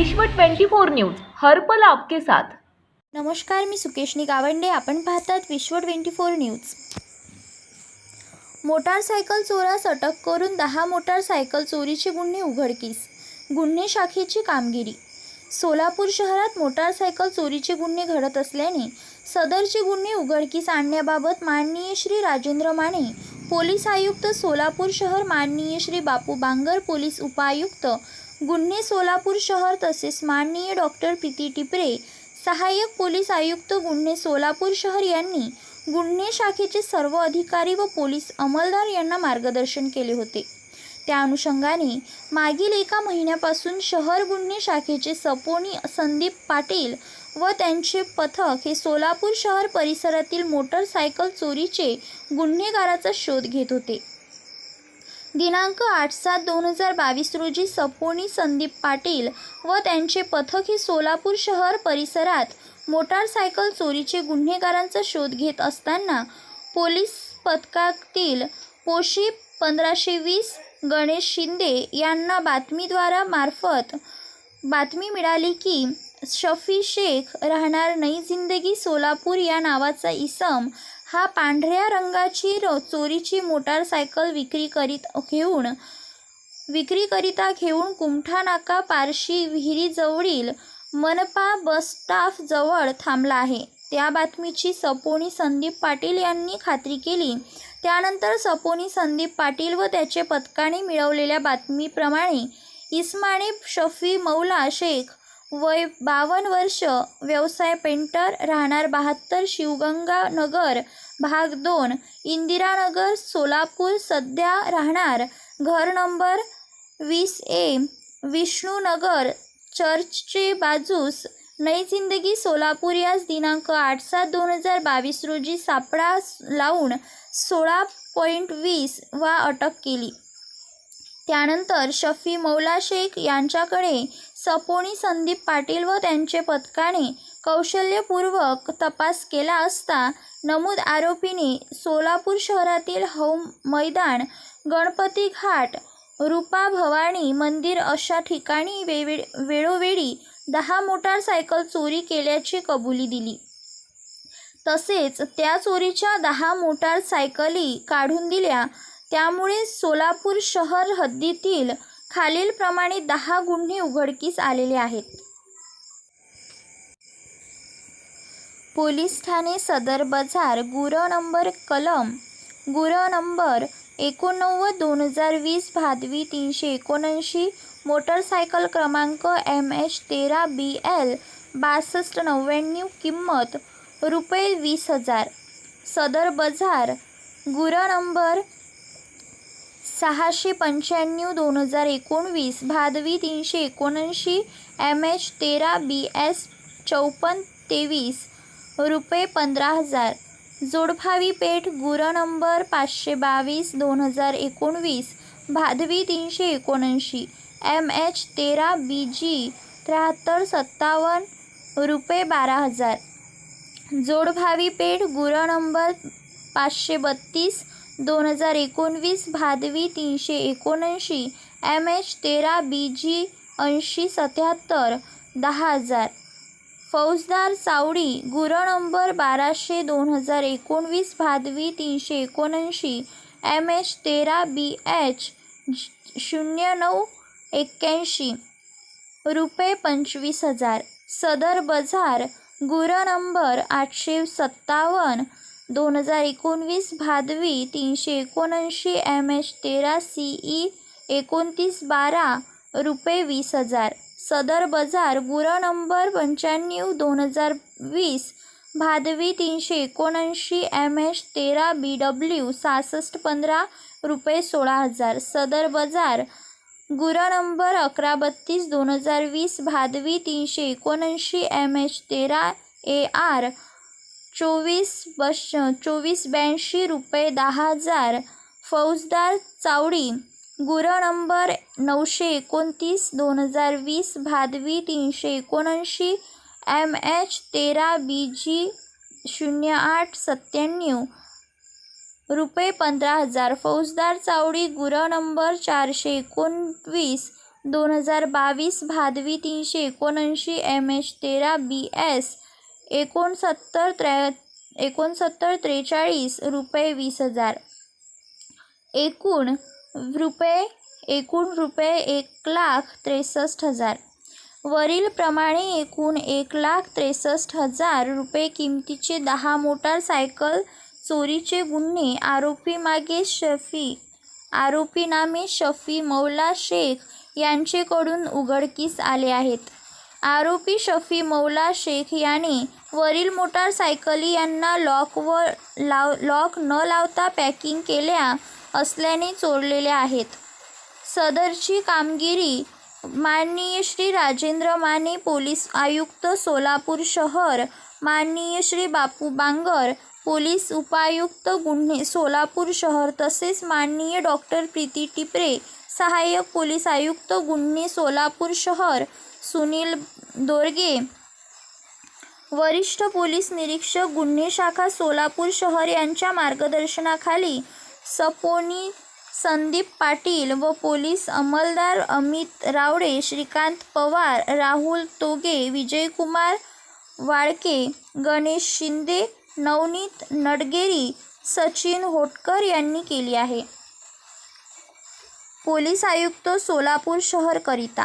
विश्व 24 न्यूज हर्पल आपके साथ. नमस्कार मी सुकेशनी गावंडे आपण पाहतात Vishwa twenty four news. Motorcycle चोरास अटक करून दहा मोटारसायकल चोरीचे गुन्हे उघडकीस गुन्हे शाखेची कामगिरी. सोलापूर शहरात मोटारसायकल चोरीचे गुन्हे घडत असल्याने सदरचे गुन्हे उघडकीस आणण्याबाबत माननीय श्री राजेंद्र माने पोलीस आयुक्त सोलापूर शहर माननीय श्री बापू बांगर पोलीस उपायुक्त गुन्हे सोलापूर शहर तसेच माननीय डॉक्टर प्रीती टिपरे सहाय्यक पोलीस आयुक्त गुन्हे सोलापूर शहर यांनी गुन्हे शाखेचे सर्व अधिकारी व पोलीस अंमलदार यांना मार्गदर्शन केले होते. त्या अनुषंगाने मागील एका महिन्यापासून शहर गुन्हे शाखेचे सपोनी संदीप पाटील व त्यांचे पथक हे सोलापूर शहर परिसरातील मोटरसायकल चोरीचे गुन्हेगाराचा शोध घेत होते. दिनांक आठ सात दोन हजार बावीस रोजी सपोनी संदीप पाटील व त्यांचे पथक हे सोलापूर शहर परिसरात मोटारसायकल चोरीचे गुन्हेगारांचा शोध घेत असताना पोलीस पथकातील पोशी पंधराशे वीस गणेश शिंदे यांना बातमीद्वारा मार्फत बातमी मिळाली की शफी शेख राहणार नई जिंदगी सोलापूर या नावाचा इसम हा पांढऱ्या रंगाची र चोरीची मोटारसायकल विक्री करीत घेऊन विक्रीकरिता घेऊन कुमठा नाका पारशी विहिरीजवळील मनपा बस जवळ थांबला आहे. त्या बातमीची सपोनी संदीप पाटील यांनी खात्री केली. त्यानंतर सपोनी संदीप पाटील व त्याचे पथकाने मिळवलेल्या बातमीप्रमाणे इस्माने शफी मौला शेख वय बावन्न वर्ष व्यवसाय पेंटर राहणार बहात्तर शिवगंगा नगर भाग दोन इंदिरानगर सोलापूर सध्या राहणार. घर नंबर वीस ए विष्णूनगर चर्चचे बाजूस नई जिंदगी सोलापूर याच दिनांक आठ सात दोन हजार बावीस रोजी सापळा लावून सोळा पॉईंट वीस वा अटक केली. त्यानंतर शफी मौला शेख यांच्याकडे सपोनी संदीप पाटील व त्यांचे पथकाने कौशल्यपूर्वक तपास केला असता नमूद आरोपीने सोलापूर शहरातील हौम मैदान गणपती घाट रूपा भवानी मंदिर अशा ठिकाणी वेवे वेळोवेळी दहा मोटारसायकल चोरी केल्याची कबुली दिली. तसेच त्या चोरीच्या दहा मोटारसायकली काढून दिल्या त्यामुळे सोलापूर शहर हद्दीतील खालीलप्रमाणे दहा गुन्हे उघडकीस आलेले आहेत. पोलीस ठाणे सदर बाजार गुर नंबर कलम गुर नंबर एकोणनव्वद दोन हजार वीस भादवी तीनशे एकोणऐंशी मोटरसायकल क्रमांक एम एच तेरा बी एल बासष्ट नव्याण्णव किंमत रुपये वीस हजार. सदर बाजार गुर नंबर सहाशे पंच्याण्णव दोन हजार एकोणवीस भादवी तीनशे एकोणऐंशी एम एच तेरा बी एस चौपन्न तेवीस रुपये पंधरा हजार. जोडभावी पेठ गुर नंबर पाचशे बावीस दोन हजार एकोणवीस भादवी तीनशे एकोणऐंशी एम एच तेरा बी जी त्र्याहत्तर सत्तावन्न रुपये बारा हजार. जोडभावी पेठ गुर नंबर पाचशे बत्तीस दोन हजार एकोणवीस भादवी तीनशे एकोणऐंशी एम एच तेरा बी जी ऐंशी सत्याहत्तर दहा हजार. फौजदार चावडी गुर नंबर बाराशे दोन हजार एकोणवीस भादवी तीनशे एकोणऐंशी एम एच तेरा बी एच शून्य नऊ एक्क्याऐंशी. रुपये पंचवीस हजार. सदर बझार गुर नंबर आठशे सत्तावन्न दोन हजार एकोणवीस भादवी तीनशे एकोणऐंशी एम एच तेरा सी ई एकोणतीस बारा रुपये वीस हजार. सदर बाजार गुर नंबर पंच्याण्णव दोन हजार वीस भादवी तीनशे एकोणऐंशी एम एच तेरा बी डब्ल्यू सहासष्ट पंधरा रुपये सोळा हजार. सदर बाजार गुरा नंबर अकरा बत्तीस दोन हजार वीस भादवी तीनशे एकोणऐंशी एम एच तेरा ए आर चोवीस बश चोवीस ब्याऐंशी रुपये दहा हजार फौजदार चावडी गुर नंबर नऊशे एकोणतीस दोन हजार वीस भादवी तीनशे एकोणऐंशी एम एच तेरा बी जी शून्य आठ सत्त्याण्णव रुपये पंधरा हजार फौजदार चावडी गुर नंबर चारशे एकोणवीस दोन हजार बावीस भादवी तीनशे एकोणऐंशी एम एच तेरा बी एस एकोणसत्तर त्रे एकोणसत्तर त्रेचाळीस रुपये वीस हजार. एकूण रुपये एकूण रुपये एक लाख त्रेसष्ट हजार. वरीलप्रमाणे एकूण एक लाख त्रेसष्ट हजार रुपये किमतीचे दहा मोटारसायकल चोरीचे गुन्हे आरोपी मागे शफी आरोपी नामे शफी मौला शेख यांचेकडून उघडकीस आले आहेत. आरोपी शफी मौला शेख याने वरील मोटारसायकली यांना लॉक व लाव लॉक न लावता पॅकिंग केल्या असल्याने चोरलेल्या आहेत. सदरची कामगिरी माननीय श्री राजेंद्र माने पोलीस आयुक्त सोलापूर शहर माननीय श्री बापू बांगर पोलीस उपायुक्त गुन्हे सोलापूर शहर तसेच माननीय डॉक्टर प्रीती टिपरे सहाय्यक पोलीस आयुक्त गुन्हे सोलापूर शहर सुनील दोरगे वरिष्ठ पोलीस निरीक्षक गुन्हे शाखा सोलापूर शहर यांच्या मार्गदर्शनाखाली सपोनी संदीप पाटील व पोलीस अंमलदार अमित रावडे श्रीकांत पवार राहुल तोगे विजयकुमार वाळके गणेश शिंदे नवनीत नडगेरी सचिन होटकर यांनी केली आहे. पोलीस आयुक्त सोलापूर शहरकरिता